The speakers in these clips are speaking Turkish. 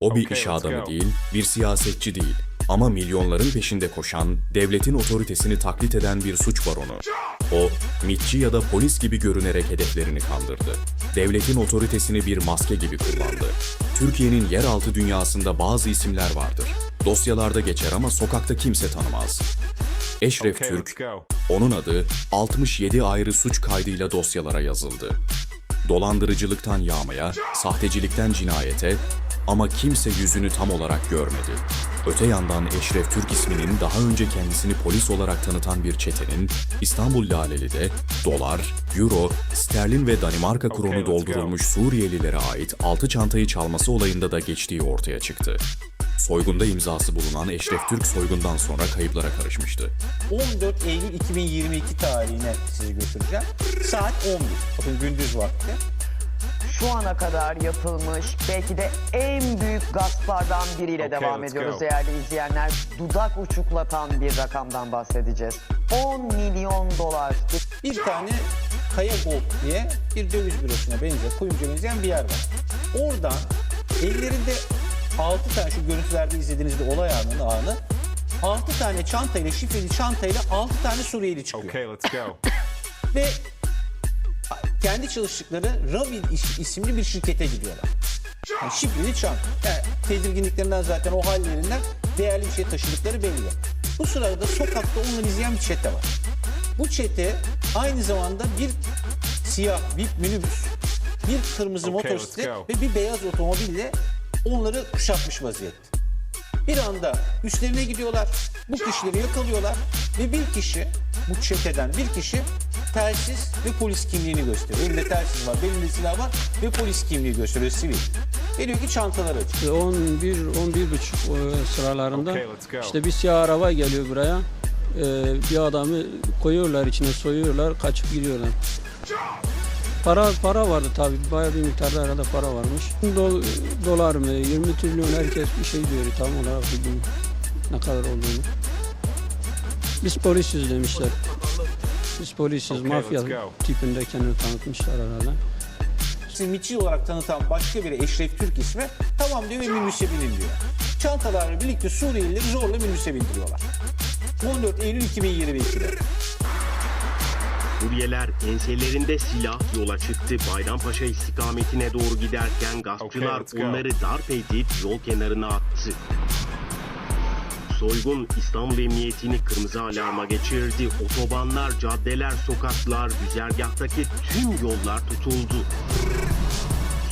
O bir Okay, iş adamı değil, bir siyasetçi değil. Ama milyonların peşinde koşan, devletin otoritesini taklit eden bir suç baronu. O, mitçi ya da polis gibi görünerek hedeflerini kandırdı. Devletin otoritesini bir maske gibi kullandı. Türkiye'nin yeraltı dünyasında bazı isimler vardır. Dosyalarda geçer ama sokakta kimse tanımaz. Eşref Okay, Türk, onun adı 67 ayrı suç kaydıyla dosyalara yazıldı. Dolandırıcılıktan yağmaya, sahtecilikten cinayete ama kimse yüzünü tam olarak görmedi. Öte yandan Eşref Türk isminin daha önce kendisini polis olarak tanıtan bir çetenin İstanbul Laleli'de dolar, euro, sterlin ve Danimarka Okay, kronu go. doldurulmuş Suriyelilere ait altı çantayı çalması olayında da geçtiği ortaya çıktı. Soygunda imzası bulunan Eşref Türk soygundan sonra kayıplara karışmıştı. 14 Eylül 2022 tarihine sizi götüreceğim. Saat 11. Bakın gündüz vakti. Şu ana kadar yapılmış belki de en büyük gasplardan biriyle Okay, devam ediyoruz go. değerli izleyenler. Dudak uçuklatan bir rakamdan bahsedeceğiz. 10 milyon dolar. Bir tane Kaya Gold diye bir döviz bürosuna benzeyen, kuyumcuya benzeyen bir yer var. Oradan ellerinde 6 tane şu görüntülerde izlediğinizde olay anını anı 6 tane çantayla şifreli çantayla 6 tane Suriyeli çıkıyor. Okay, let's go. Ve kendi çalıştıkları Ravil is- isimli bir şirkete gidiyorlar. Yani şifreli çanta. Yani tedirginliklerinden zaten o hallerinden değerli bir şey taşıdıkları belli. Bu sırada sokakta onları izleyen bir çete var. Bu çete aynı zamanda bir siyah bir minibüs, bir kırmızı Okay, motosiklet ve bir beyaz otomobille onları kuşatmış vaziyette. Bir anda üstlerine gidiyorlar, bu kişileri yakalıyorlar ve bir kişi, bu çeteden bir kişi telsiz ve polis kimliğini gösteriyor. Elinde telsiz var, belinde silah var ve polis kimliği gösteriyor sivil. Ve diyor ki çantaları aç. 11 11 buçuk e, sıralarında Okay, işte bir siyah araba geliyor buraya. E, bir adamı koyuyorlar içine soyuyorlar kaçıp gidiyorlar. Para para vardı tabii bayağı bir miktarda herhalde para varmış. Dol- dolar mı 20 trilyon herkes bir şey diyor tam olarak bilmiyorum ne kadar olduğunu. Biz polisiz demişler. Biz polisiz Okay, mafya tipinde kendini tanıtmışlar herhalde. Sizi mitçi olarak tanıtan başka biri Eşref Türk ismi tamam diyor ve minibüse binin diyor. Çantalarla birlikte Suriyelileri zorla minibüse bindiriyorlar. 14 Eylül 2022'de. Suriyeliler enselerinde silah yola çıktı. Bayrampaşa istikametine doğru giderken gaspçılar Okay, onları darp edip yol kenarına attı. Soygun İstanbul Emniyetini kırmızı alarma geçirdi. Otobanlar, caddeler, sokaklar, güzergahtaki tüm yollar tutuldu.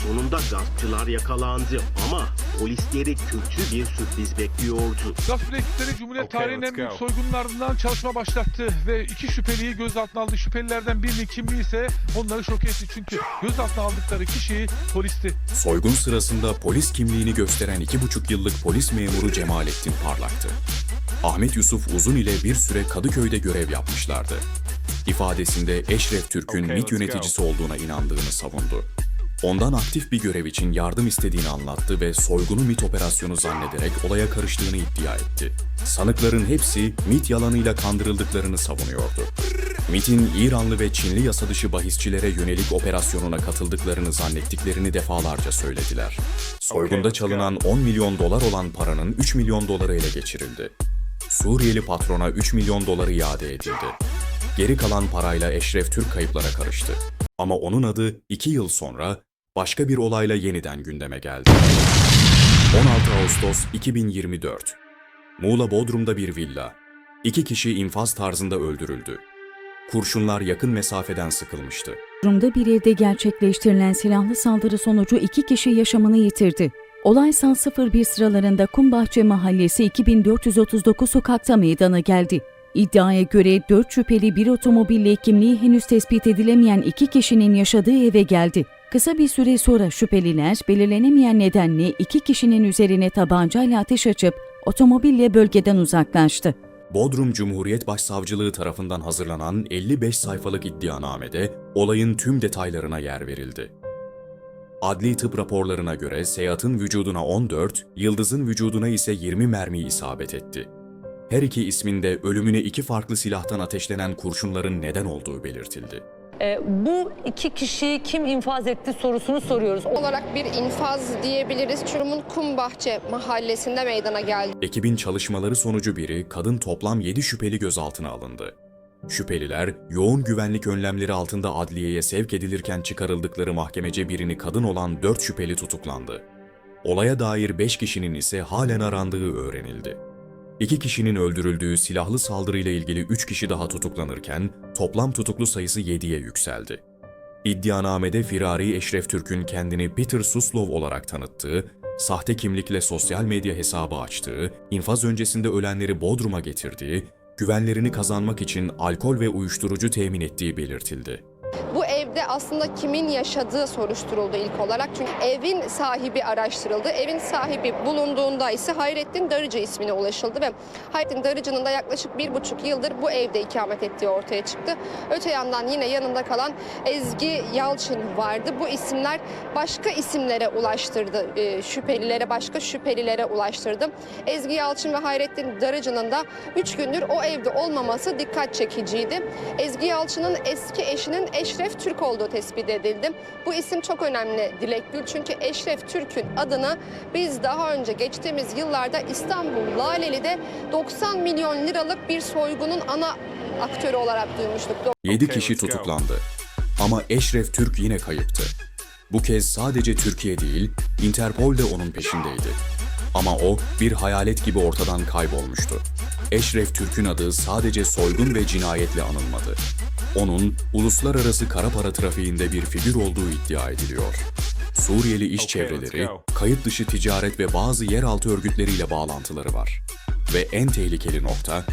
Sonunda gaspçılar yakalandı ama polisleri kötü bir sürpriz bekliyordu. Gasp ekipleri Cumhuriyet Okay, tarihinin en büyük go. soygunun ardından çalışma başlattı ve iki şüpheliyi gözaltına aldı. Şüphelilerden birinin kimliği ise onları şok etti çünkü gözaltına aldıkları kişi polisti. Soygun sırasında polis kimliğini gösteren iki buçuk yıllık polis memuru Cemalettin Parlak'tı. Ahmet Yusuf Uzun ile bir süre Kadıköy'de görev yapmışlardı. İfadesinde Eşref Türk'ün Okay, MİT yöneticisi olduğuna inandığını savundu. Ondan aktif bir görev için yardım istediğini anlattı ve soygunu MİT operasyonu zannederek olaya karıştığını iddia etti. Sanıkların hepsi MİT yalanıyla kandırıldıklarını savunuyordu. MİT'in İranlı ve Çinli yasa dışı bahisçilere yönelik operasyonuna katıldıklarını zannettiklerini defalarca söylediler. Soygunda çalınan 10 milyon dolar olan paranın 3 milyon doları ele geçirildi. Suriyeli patrona 3 milyon doları iade edildi. Geri kalan parayla Eşref Türk kayıplara karıştı. Ama onun adı 2 yıl sonra başka bir olayla yeniden gündeme geldi. 16 Ağustos 2024 Muğla Bodrum'da bir villa. İki kişi infaz tarzında öldürüldü. Kurşunlar yakın mesafeden sıkılmıştı. Rum'da bir evde gerçekleştirilen silahlı saldırı sonucu iki kişi yaşamını yitirdi. Olay saat 01 sıralarında Kumbahçe Mahallesi 2439 sokakta meydana geldi. İddiaya göre 4 şüpheli bir otomobille kimliği henüz tespit edilemeyen iki kişinin yaşadığı eve geldi. Kısa bir süre sonra şüpheliler belirlenemeyen nedenle iki kişinin üzerine tabancayla ateş açıp otomobille bölgeden uzaklaştı. Bodrum Cumhuriyet Başsavcılığı tarafından hazırlanan 55 sayfalık iddianamede olayın tüm detaylarına yer verildi. Adli tıp raporlarına göre Seyat'ın vücuduna 14, Yıldız'ın vücuduna ise 20 mermi isabet etti. Her iki isminde ölümüne iki farklı silahtan ateşlenen kurşunların neden olduğu belirtildi. Ee, bu iki kişiyi kim infaz etti sorusunu soruyoruz. olarak bir infaz diyebiliriz. Çorum'un Kumbahçe mahallesinde meydana geldi. Ekibin çalışmaları sonucu biri kadın toplam 7 şüpheli gözaltına alındı. Şüpheliler yoğun güvenlik önlemleri altında adliyeye sevk edilirken çıkarıldıkları mahkemece birini kadın olan 4 şüpheli tutuklandı. Olaya dair 5 kişinin ise halen arandığı öğrenildi. 2 kişinin öldürüldüğü silahlı saldırıyla ilgili 3 kişi daha tutuklanırken toplam tutuklu sayısı 7'ye yükseldi. İddianamede firari Eşref Türk'ün kendini Peter Suslov olarak tanıttığı, sahte kimlikle sosyal medya hesabı açtığı, infaz öncesinde ölenleri Bodrum'a getirdiği, güvenlerini kazanmak için alkol ve uyuşturucu temin ettiği belirtildi. Evde aslında kimin yaşadığı soruşturuldu ilk olarak. Çünkü evin sahibi araştırıldı. Evin sahibi bulunduğunda ise Hayrettin Darıcı ismine ulaşıldı ve Hayrettin Darıcı'nın da yaklaşık bir buçuk yıldır bu evde ikamet ettiği ortaya çıktı. Öte yandan yine yanında kalan Ezgi Yalçın vardı. Bu isimler başka isimlere ulaştırdı. Ee, şüphelilere, başka şüphelilere ulaştırdı. Ezgi Yalçın ve Hayrettin Darıcı'nın da 3 gündür o evde olmaması dikkat çekiciydi. Ezgi Yalçın'ın eski eşinin Eşref Türk olduğu tespit edildi. Bu isim çok önemli Dilek Gül çünkü Eşref Türk'ün adını biz daha önce geçtiğimiz yıllarda İstanbul Laleli'de 90 milyon liralık bir soygunun ana aktörü olarak duymuştuk. 7 kişi tutuklandı. Ama Eşref Türk yine kayıptı. Bu kez sadece Türkiye değil, Interpol de onun peşindeydi. Ama o bir hayalet gibi ortadan kaybolmuştu. Eşref Türk'ün adı sadece soygun ve cinayetle anılmadı. Onun uluslararası kara para trafiğinde bir figür olduğu iddia ediliyor. Suriyeli iş çevreleri, kayıt dışı ticaret ve bazı yeraltı örgütleriyle bağlantıları var. Ve en tehlikeli nokta,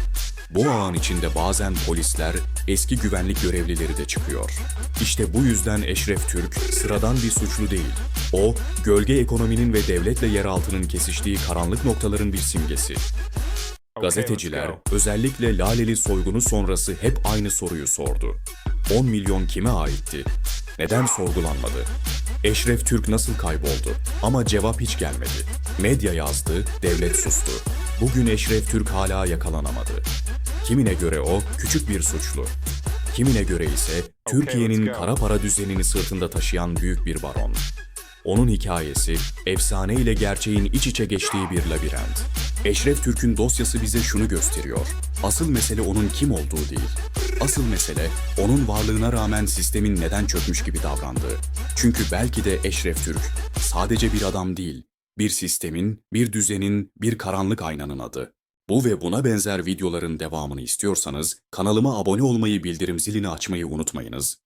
bu ağın içinde bazen polisler, eski güvenlik görevlileri de çıkıyor. İşte bu yüzden Eşref Türk sıradan bir suçlu değil. O, gölge ekonominin ve devletle yeraltının kesiştiği karanlık noktaların bir simgesi. Gazeteciler özellikle Laleli soygunu sonrası hep aynı soruyu sordu. 10 milyon kime aitti? Neden sorgulanmadı? Eşref Türk nasıl kayboldu? Ama cevap hiç gelmedi. Medya yazdı, devlet sustu. Bugün Eşref Türk hala yakalanamadı. Kimine göre o küçük bir suçlu. Kimine göre ise Türkiye'nin kara para düzenini sırtında taşıyan büyük bir baron. Onun hikayesi, efsane ile gerçeğin iç içe geçtiği bir labirent. Eşref Türk'ün dosyası bize şunu gösteriyor. Asıl mesele onun kim olduğu değil. Asıl mesele onun varlığına rağmen sistemin neden çökmüş gibi davrandığı. Çünkü belki de Eşref Türk sadece bir adam değil, bir sistemin, bir düzenin, bir karanlık aynanın adı. Bu ve buna benzer videoların devamını istiyorsanız kanalıma abone olmayı, bildirim zilini açmayı unutmayınız.